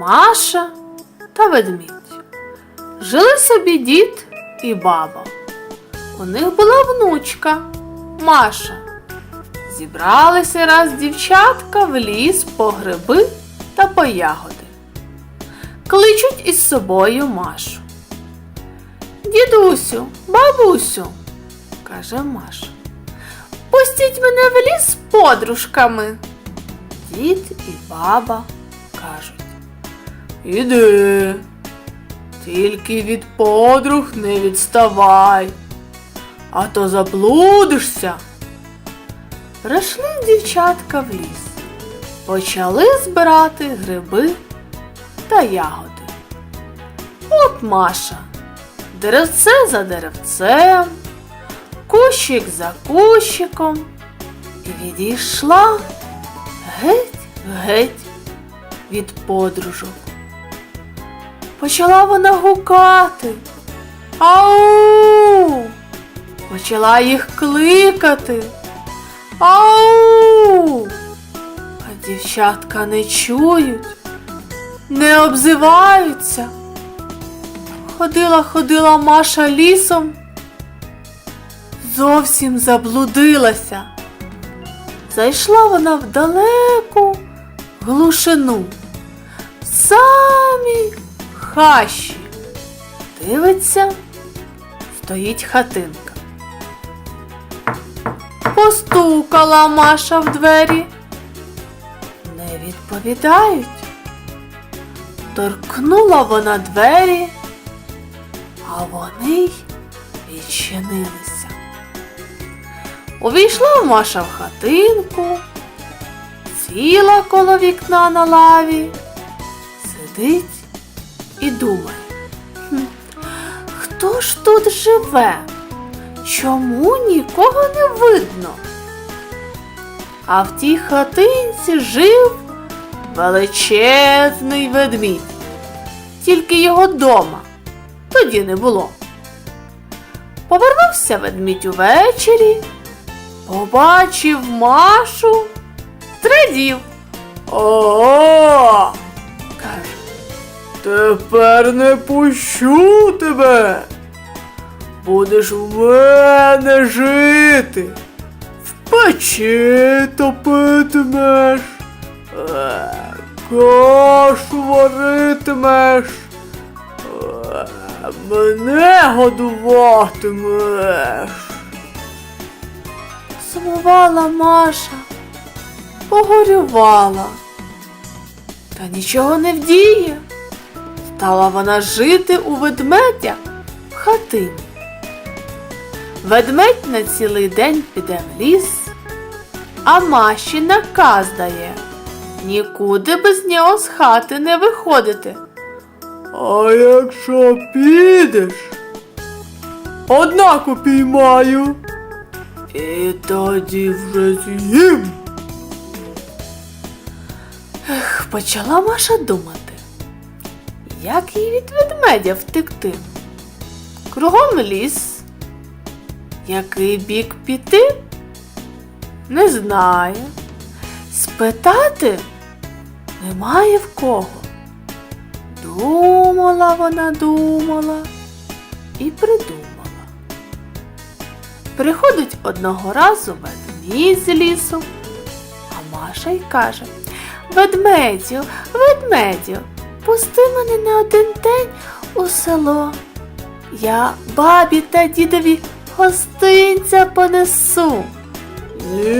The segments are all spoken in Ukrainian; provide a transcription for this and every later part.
Маша та ведмідь. Жили собі дід і баба. У них була внучка Маша. Зібралися раз дівчатка в ліс по гриби та по ягоди. Кличуть із собою Машу. Дідусю, бабусю, каже Маша. Пустіть мене в ліс з подружками. Дід і баба кажуть. Іди, тільки від подруг не відставай, а то заблудишся. Прийшли дівчатка в ліс, почали збирати гриби та ягоди. От Маша, деревце за деревцем, кущик за кущиком, і відійшла геть геть від подружок. Почала вона гукати. Ау! Почала їх кликати. Ау! А дівчатка не чують, не обзиваються. Ходила, ходила Маша лісом, зовсім заблудилася. Зайшла вона в далеку глушину, в самі хащі. Дивиться, стоїть хатинка. Постукала Маша в двері. Не відповідають. Торкнула вона двері, а вони й відчинилися. Увійшла Маша в хатинку, сіла коло вікна на лаві, сидить і думає. Хто ж тут живе? Чому нікого не видно? А в тій хатинці жив величезний ведмідь. Тільки його дома тоді не було. Повернувся ведмідь увечері, побачив Машу, зрадів. О, каже, тепер не пущу тебе. Будеш в мене жити, в печі топитимеш, е, кашу варитимеш, е, мене годуватимеш. Сумувала Маша, погорювала. Та нічого не вдіє. Стала вона жити у ведмедя в хатині. Ведмедь на цілий день піде в ліс, а Маші наказ дає нікуди без нього з хати не виходити. А якщо підеш, однако піймаю. І тоді вже з'їм. Почала Маша думати, як їй від ведмедя втекти. Кругом ліс. Який бік піти? Не знає. Спитати немає в кого. Думала вона, думала і придумала. Приходить одного разу ведмідь з лісу, а Маша й каже Ведмедю, ведмедю, пусти мене на один день у село. Я бабі та дідові гостинця понесу. Ні,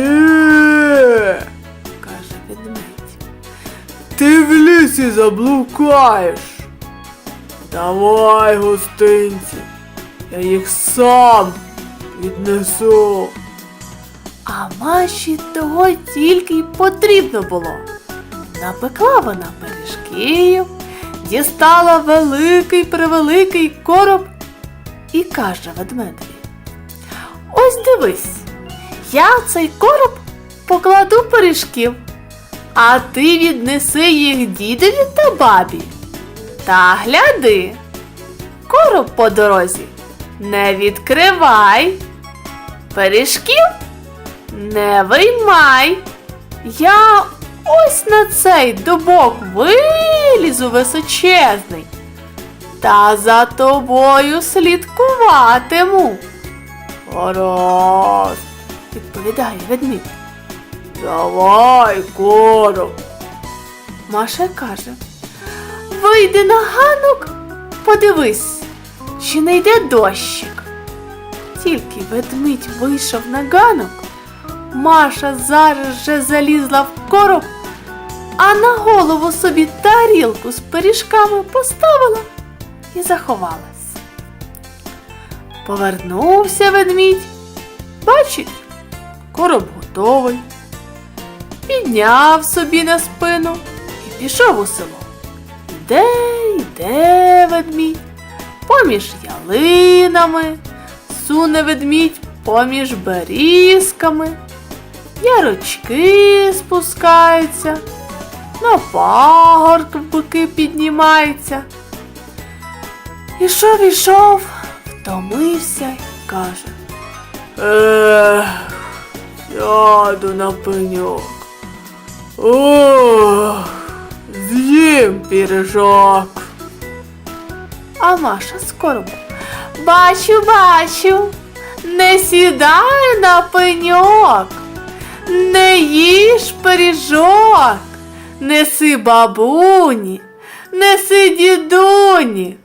каже ведмедь. Ти в лісі заблукаєш. Давай гостинці, я їх сам віднесу. А Маші того тільки й потрібно було. Напекла вона пиріжків, дістала великий превеликий короб і каже ведмедеві. Ось дивись, я цей короб покладу пиріжків, а ти віднеси їх дідові та бабі. Та гляди, короб по дорозі не відкривай, пиріжків не виймай. Я ось на цей дубок вилізу височезний, та за тобою слідкуватиму. Гаразд, відповідає ведмідь. Давай, короб. Маша каже. Вийди на ганок, подивись, чи не йде дощик. Тільки ведмідь вийшов на ганок, Маша зараз же залізла в короб, а на голову собі тарілку з пиріжками поставила і заховалась. Повернувся ведмідь, бачить, короб готовий. Підняв собі на спину і пішов у село. Іде, йде ведмідь, поміж ялинами, суне ведмідь поміж берізками, ярочки спускаються, на пагорбки піднімається. Ішов, ішов, втомився й каже. Ех, сяду на пеньок. Ох, з'їм пірожок. А Маша скоро. Бачу, бачу, не сідай на пеньок, не їж пиріжок, неси бабуні, неси дідуні.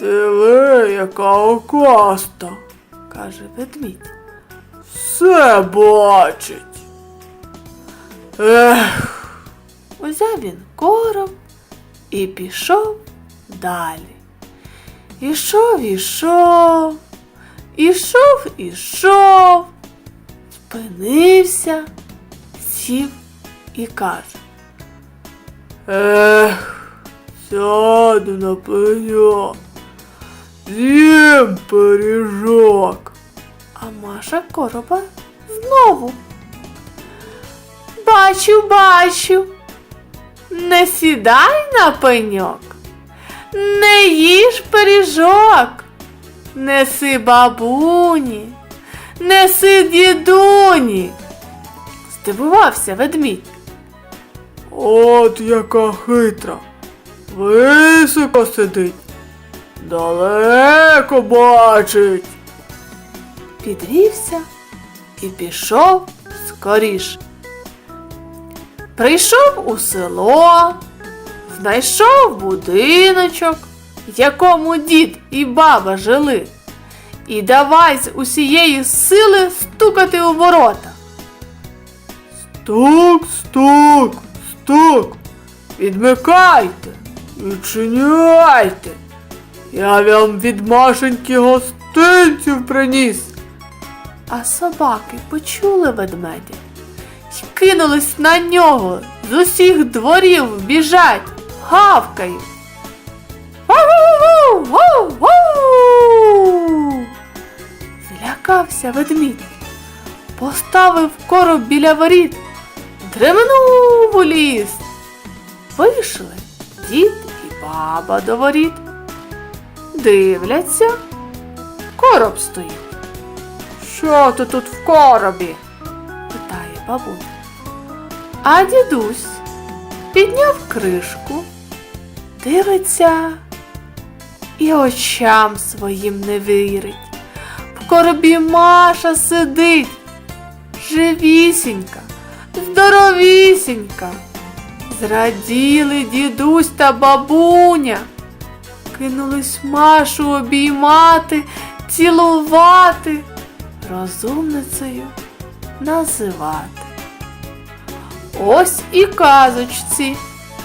Диви, яка окаста, каже ведмідь. Все бачить. Ех. Узяв він кором і пішов далі. Ішов, ішов, ішов, ішов, спинився, сів і каже. Ех, сяду на пеньок, з'їм пиріжок. А Маша короба знову. Бачу, бачу. Не сідай на пеньок, не їж пиріжок, неси бабуні, неси дідуні. Здивувався ведмідь. От яка хитра. Високо сидить, далеко бачить. Підвівся і пішов скоріш. Прийшов у село, знайшов будиночок, в якому дід і баба жили, і давай з усієї сили стукати у ворота. Стук, стук, стук, відмикайте, відчиняйте. Я вам від Машеньки гостинців приніс. А собаки почули ведмедя й кинулись на нього, з усіх дворів біжать, гавкають. Злякався ведмідь, поставив короб біля воріт, дременув у ліс. Вийшли дід і баба до воріт. Дивляться, короб стоїть. Що ти тут в коробі? питає бабуня. А дідусь підняв кришку, дивиться і очам своїм не вірить. В коробі Маша сидить, живісінька, здоровісінька. Зраділи дідусь та бабуня, кинулись Машу обіймати, цілувати, розумницею називати. Ось і казочці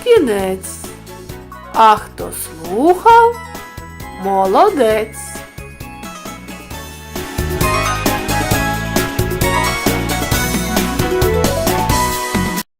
кінець. А хто слухав, молодець.